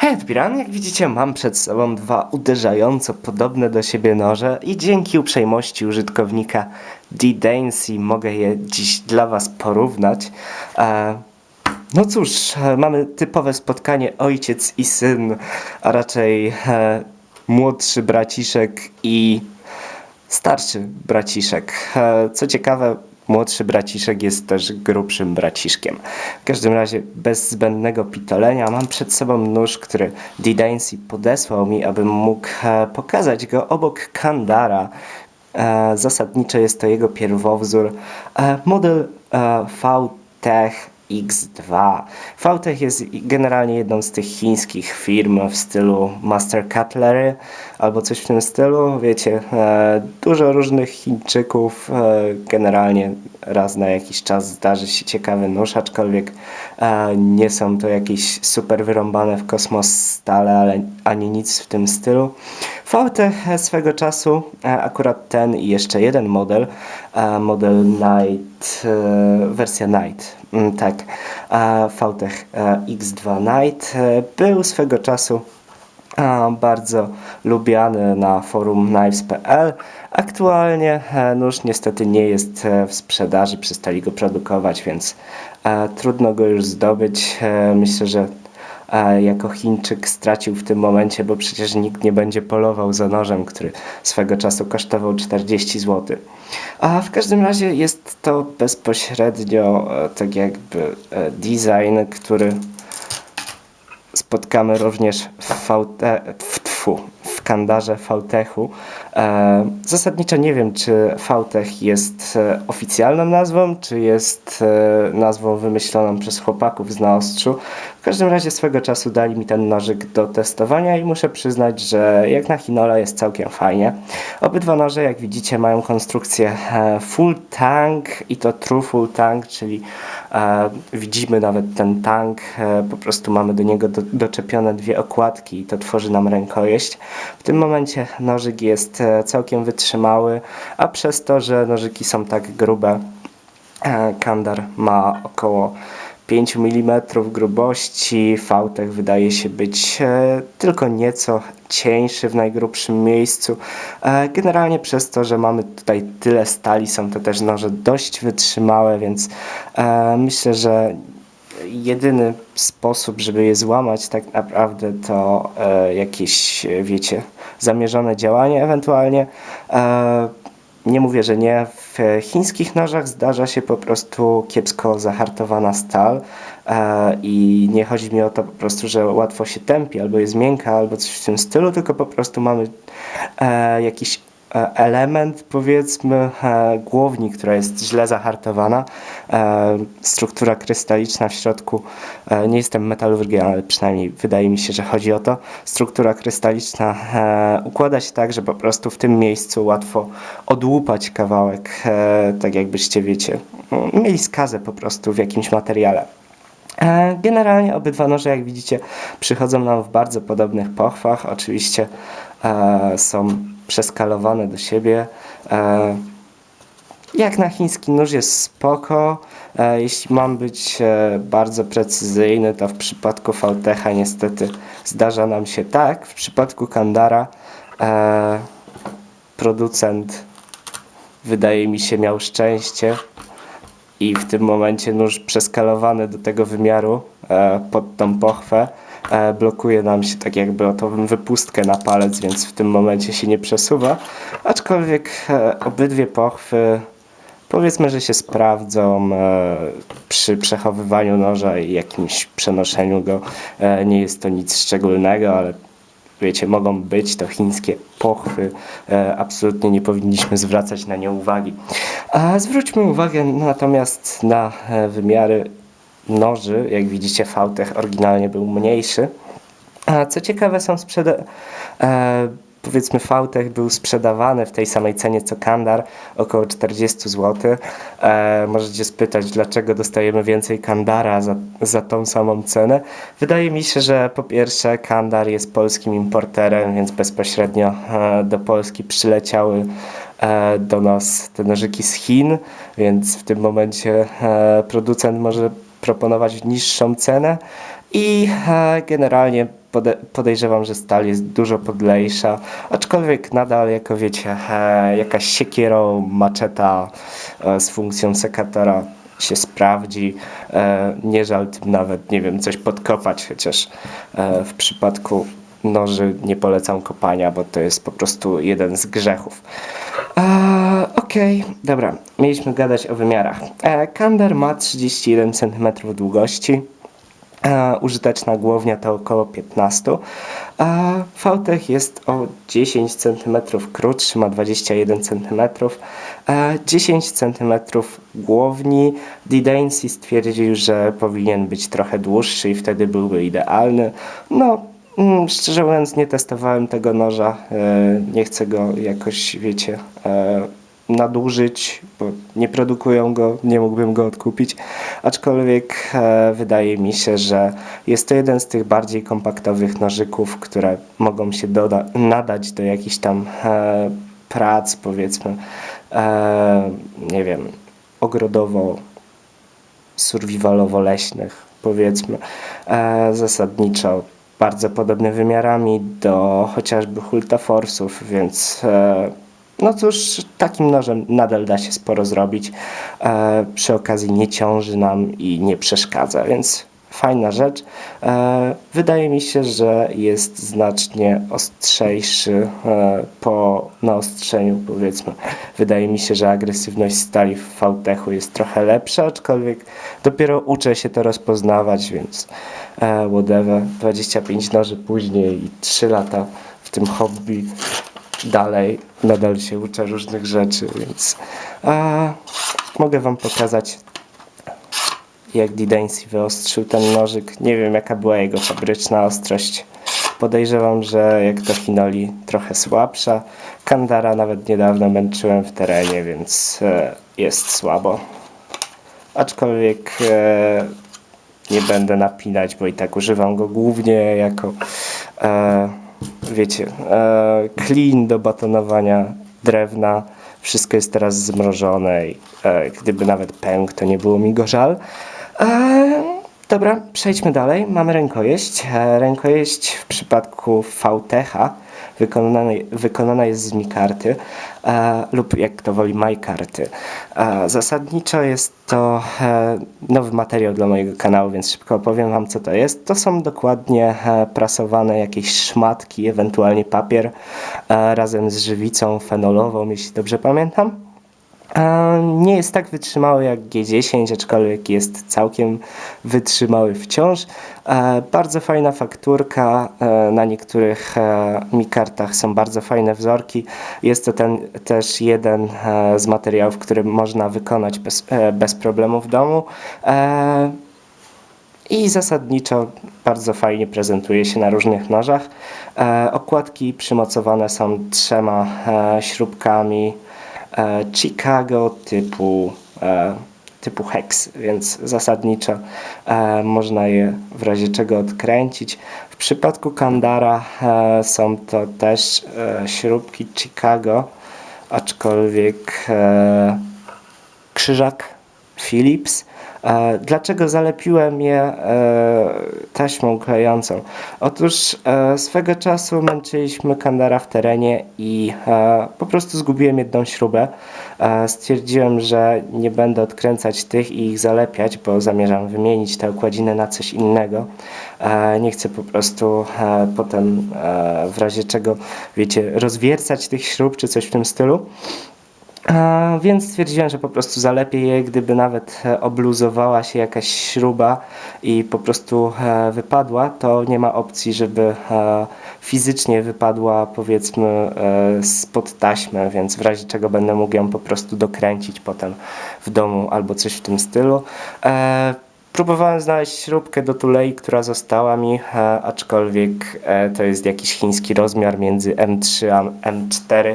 Hej, Admiran, jak widzicie, mam przed sobą dwa uderzająco podobne do siebie noże i dzięki uprzejmości użytkownika D-Dancy mogę je dziś dla Was porównać. E, no cóż, e, mamy typowe spotkanie ojciec i syn, a raczej e, młodszy braciszek i starszy braciszek. E, Co ciekawe, młodszy braciszek jest też grubszym braciszkiem. W każdym razie, bez zbędnego pitolenia, mam przed sobą nóż, który D-Dancy podesłał mi, abym mógł e, pokazać go obok Kandara. E, Zasadniczo jest to jego pierwowzór. E, Model e, VTech X2. VTech jest generalnie jedną z tych chińskich firm w stylu Master Cutlery albo coś w tym stylu. Wiecie, e, dużo różnych Chińczyków. E, generalnie raz na jakiś czas zdarzy się ciekawy nóż, aczkolwiek e, nie są to jakieś super wyrąbane w kosmos stale, ale ani nic w tym stylu. VTech swego czasu, e, akurat ten i jeszcze jeden model, e, model Night, e, wersja Night, mm, tak, e, VTech e, X2 Night e, był swego czasu bardzo lubiany na forum knives.pl. Aktualnie e, nóż niestety nie jest e, w sprzedaży, przestali go produkować, więc e, trudno go już zdobyć. E, myślę, że e, jako Chińczyk stracił w tym momencie, bo przecież nikt nie będzie polował za nożem, który swego czasu kosztował 40 zł. A w każdym razie jest to bezpośrednio e, tak jakby e, design, który spotkamy również w, VT, w, tfu, kandarze. E, zasadniczo nie wiem, czy VTech jest oficjalną nazwą, czy jest nazwą wymyśloną przez chłopaków z naostrzu. W każdym razie swego czasu dali mi ten nożyk do testowania i muszę przyznać, że jak na Hinola jest całkiem fajnie. Obydwa noże, jak widzicie, mają konstrukcję e, full tank i to true full tank, czyli e, widzimy nawet ten tank, e, po prostu mamy do niego do, doczepione dwie okładki i to tworzy nam rękojeść. W tym momencie nożyk jest całkiem wytrzymały, a przez to, że nożyki są tak grube, Kandar ma około 5 mm grubości, VTech wydaje się być e, tylko nieco cieńszy w najgrubszym miejscu. E, generalnie przez to, że mamy tutaj tyle stali, są to też noże dość wytrzymałe, więc e, myślę, że jedyny sposób, żeby je złamać tak naprawdę to jakieś, wiecie, zamierzone działanie ewentualnie. Nie mówię, że nie. W chińskich nożach zdarza się po prostu kiepsko zahartowana stal e, i nie chodzi mi o to po prostu, że łatwo się tępi, albo jest miękka, albo coś w tym stylu, tylko po prostu mamy e, jakiś element, powiedzmy, e, głowni, która jest źle zahartowana. E, struktura krystaliczna w środku, e, nie jestem metalurgiem, ale przynajmniej wydaje mi się, że chodzi o to. Struktura krystaliczna e, układa się tak, że po prostu w tym miejscu łatwo odłupać kawałek, e, tak jakbyście, wiecie, no, mieli skazę po prostu w jakimś materiale. E, Generalnie obydwa noże, jak widzicie, przychodzą nam w bardzo podobnych pochwach. Oczywiście e, są przeskalowane do siebie. E, jak na chiński nóż jest spoko. E, jeśli mam być e, bardzo precyzyjny, to w przypadku VTH niestety zdarza nam się tak. W przypadku Kandara producent wydaje mi się miał szczęście i w tym momencie nóż przeskalowany do tego wymiaru pod tą pochwę blokuje nam się tak jakby o tą wypustkę na palec, więc w tym momencie się nie przesuwa. Aczkolwiek e, obydwie pochwy powiedzmy, że się sprawdzą e, przy przechowywaniu noża i jakimś przenoszeniu go. E, nie jest to nic szczególnego, ale wiecie, mogą być to chińskie pochwy. E, absolutnie nie powinniśmy zwracać na nie uwagi. A zwróćmy uwagę natomiast na e, wymiary noży. Jak widzicie, VTech oryginalnie był mniejszy. A co ciekawe, są sprzeda... E, powiedzmy VTech był sprzedawany w tej samej cenie co Kandar, około 40 zł. E, możecie spytać, dlaczego dostajemy więcej Kandara za, za tą samą cenę. Wydaje mi się, że po pierwsze Kandar jest polskim importerem, więc bezpośrednio e, do Polski przyleciały e, do nas te nożyki z Chin, więc w tym momencie e, producent może proponować niższą cenę i e, generalnie pode, podejrzewam, że stal jest dużo podlejsza, aczkolwiek nadal, jako wiecie, e, jakaś siekiero, maczeta e, z funkcją sekatora się sprawdzi. Nie żal tym nawet, nie wiem, coś podkopać, chociaż w przypadku noży nie polecam kopania, bo to jest po prostu jeden z grzechów. Okej, dobra, mieliśmy gadać o wymiarach. E, Kander ma 31 cm długości. E, użyteczna głownia to około 15. A Fałtech jest o 10 cm krótszy, ma 21 cm. E, 10 cm głowni. Didaincy stwierdził, że powinien być trochę dłuższy i wtedy byłby idealny. No, mm, szczerze mówiąc, nie testowałem tego noża. E, nie chcę go jakoś, wiecie, e, nadużyć, bo nie produkują go, nie mógłbym go odkupić. Aczkolwiek e, wydaje mi się, że jest to jeden z tych bardziej kompaktowych nożyków, które mogą się nadać do jakichś tam e, prac, powiedzmy, e, nie wiem, ogrodowo survivalowo-leśnych, powiedzmy, e, zasadniczo bardzo podobne wymiarami do chociażby Hultaforsów, więc e, no cóż, takim nożem nadal da się sporo zrobić. E, przy okazji nie ciąży nam i nie przeszkadza, więc fajna rzecz. E, wydaje mi się, że jest znacznie ostrzejszy e, po naostrzeniu, powiedzmy. Wydaje mi się, że agresywność stali w VTech-u jest trochę lepsza, aczkolwiek dopiero uczę się to rozpoznawać, więc e, whatever. 25 noży później i 3 lata w tym hobby dalej nadal się uczę różnych rzeczy, więc e, mogę wam pokazać jak Didaincy wyostrzył ten nożyk. Nie wiem jaka była jego fabryczna ostrość. Podejrzewam, że jak to Hinoli trochę słabsza. Kandara nawet niedawno męczyłem w terenie, więc e, jest słabo. Aczkolwiek e, nie będę napinać, bo i tak używam go głównie jako e, wiecie, e, klin do batonowania drewna. Wszystko jest teraz zmrożone i e, gdyby nawet pękł, to nie było mi go żal. E, dobra, przejdźmy dalej. Mamy rękojeść. E, rękojeść w przypadku VTH wykonana, wykonana jest z mikarty e, lub jak kto woli majkarty. E, zasadniczo jest to e, nowy materiał dla mojego kanału, więc szybko opowiem Wam co to jest. To są dokładnie e, prasowane jakieś szmatki, ewentualnie papier e, razem z żywicą fenolową, jeśli dobrze pamiętam. E, Nie jest tak wytrzymały jak G10, aczkolwiek jest całkiem wytrzymały wciąż. E, Bardzo fajna fakturka. e, Na niektórych mi kartach są bardzo fajne wzorki. Jest to ten, też jeden z materiałów, który można wykonać bez, bez problemu w domu. I zasadniczo bardzo fajnie prezentuje się na różnych nożach. Okładki przymocowane są trzema śrubkami Chicago typu, e, typu hex, więc zasadniczo e, można je w razie czego odkręcić. W przypadku Kandara e, są to też e, śrubki Chicago, aczkolwiek e, krzyżak Philips. Dlaczego zalepiłem je e, taśmą klejącą? Otóż e, swego czasu męczyliśmy Kandara w terenie i e, po prostu zgubiłem jedną śrubę. Stwierdziłem, że nie będę odkręcać tych i ich zalepiać, bo zamierzam wymienić tę okładzinę na coś innego. Nie chcę po prostu potem w razie czego, wiecie, rozwiercać tych śrub czy coś w tym stylu. Więc stwierdziłem, że po prostu zalepię je, gdyby nawet e, obluzowała się jakaś śruba i po prostu e, wypadła, to nie ma opcji, żeby e, fizycznie wypadła powiedzmy spod taśmy, więc w razie czego będę mógł ją po prostu dokręcić potem w domu albo coś w tym stylu. Próbowałem znaleźć śrubkę do tulei, która została mi, e, aczkolwiek e, to jest jakiś chiński rozmiar między M3 a M4.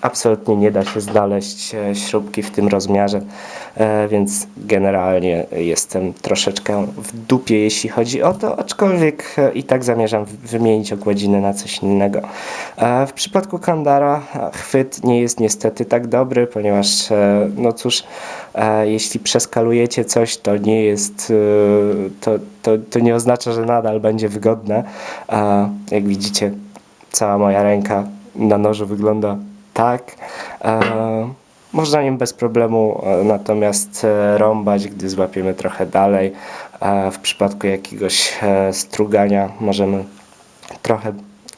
Absolutnie nie da się znaleźć e, śrubki w tym rozmiarze, więc generalnie jestem troszeczkę w dupie, jeśli chodzi o to, aczkolwiek i tak zamierzam wymienić okładzinę na coś innego. W przypadku Kandara chwyt nie jest niestety tak dobry, ponieważ, no cóż, jeśli przeskalujecie coś, to nie jest, e, to, to, to nie oznacza, że nadal będzie wygodne. E, jak widzicie, cała moja ręka na nożu wygląda tak. E, można nim bez problemu e, natomiast e, rąbać, gdy złapiemy trochę dalej. E, w przypadku jakiegoś e, strugania możemy trochę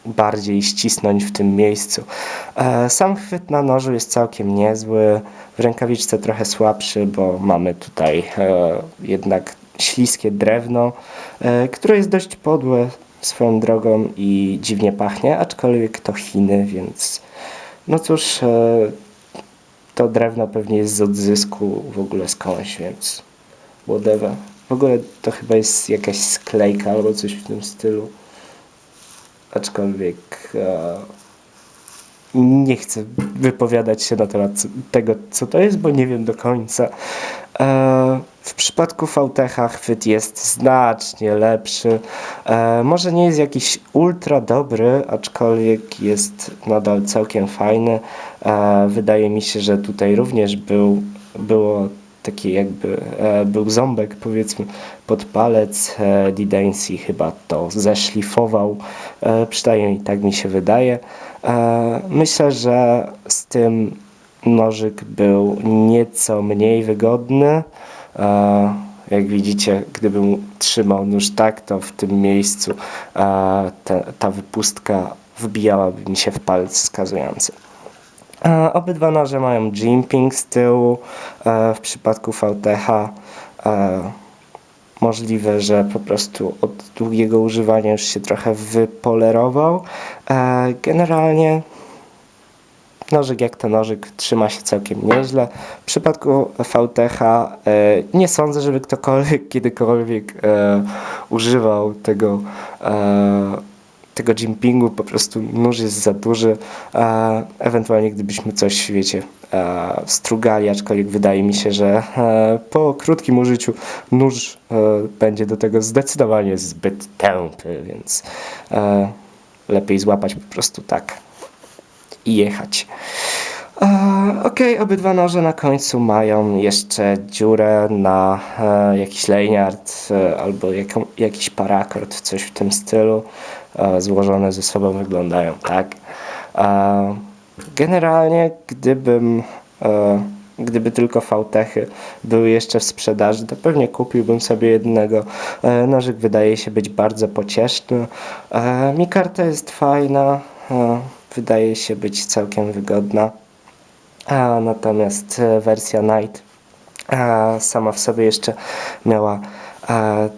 bardziej ścisnąć w tym miejscu. E, Sam chwyt na nożu jest całkiem niezły, w rękawiczce trochę słabszy, bo mamy tutaj e, jednak śliskie drewno, e, które jest dość podłe swoją drogą i dziwnie pachnie, aczkolwiek to Chiny, więc no cóż, to drewno pewnie jest z odzysku w ogóle skądś, więc whatever. W ogóle to chyba jest jakaś sklejka albo coś w tym stylu. Aczkolwiek e, nie chcę wypowiadać się na temat tego, co to jest, bo nie wiem do końca. E, w przypadku VTH chwyt jest znacznie lepszy. E, może nie jest jakiś ultra dobry, aczkolwiek jest nadal całkiem fajny. E, wydaje mi się, że tutaj również był, było taki jakby e, był ząbek powiedzmy pod palec e, Didensi chyba to zeszlifował. E, przynajmniej tak mi się wydaje. E, myślę, że z tym nożyk był nieco mniej wygodny. E, jak widzicie gdybym trzymał nóż tak to w tym miejscu e, te, ta wypustka wbijałaby mi się w palec wskazujący. E, Obydwa noże mają jimping z tyłu. E, W przypadku VTH e, możliwe, że po prostu od długiego używania już się trochę wypolerował. E, Generalnie nożyk jak to nożyk trzyma się całkiem nieźle. W przypadku VTH e, nie sądzę, żeby ktokolwiek kiedykolwiek e, używał tego e, tego jimpingu, po prostu nóż jest za duży. Ewentualnie gdybyśmy coś, wiecie, strugali, aczkolwiek wydaje mi się, że po krótkim użyciu nóż e, będzie do tego zdecydowanie zbyt tępy, więc e, lepiej złapać po prostu tak i jechać. Okej, obydwa noże na końcu mają jeszcze dziurę na e, jakiś lanyard e, albo jakiś parakord, coś w tym stylu. E, złożone ze sobą wyglądają tak. E, generalnie, gdybym, e, gdyby tylko VTechy były jeszcze w sprzedaży, to pewnie kupiłbym sobie jednego. E, nożyk wydaje się być bardzo pocieszny. E, Mikarta jest fajna, e, wydaje się być całkiem wygodna. A natomiast e, wersja Night e, sama w sobie jeszcze miała e,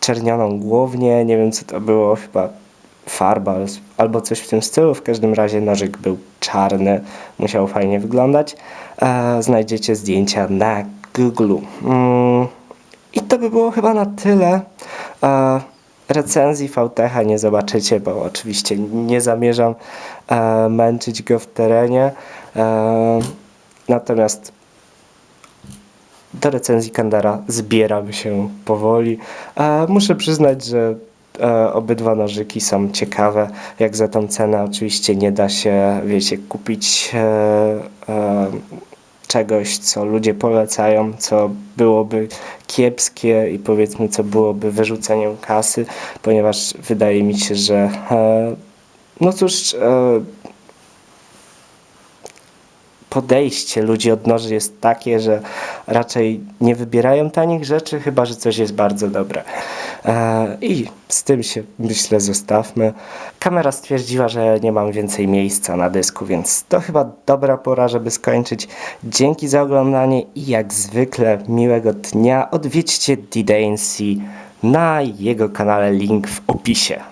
czernioną głownię, nie wiem co to było, chyba farba albo coś w tym stylu. W każdym razie nożyk był czarny, musiał fajnie wyglądać. Znajdziecie zdjęcia na Google. Mm, I to by było chyba na tyle. Recenzji VTH nie zobaczycie, bo oczywiście nie zamierzam męczyć go w terenie. E, natomiast do recenzji Kandara zbieram się powoli. E, muszę przyznać, że e, obydwa nożyki są ciekawe. Jak za tą cenę oczywiście nie da się, wiecie, kupić czegoś, co ludzie polecają, co byłoby kiepskie i powiedzmy, co byłoby wyrzuceniem kasy, ponieważ wydaje mi się, że no cóż, podejście ludzi od noży jest takie, że raczej nie wybierają tanich rzeczy, chyba że coś jest bardzo dobre. E, I z tym się myślę zostawmy. Kamera stwierdziła, że nie mam więcej miejsca na dysku, więc to chyba dobra pora, żeby skończyć. Dzięki za oglądanie i jak zwykle miłego dnia. Odwiedźcie Didensi na jego kanale, link w opisie.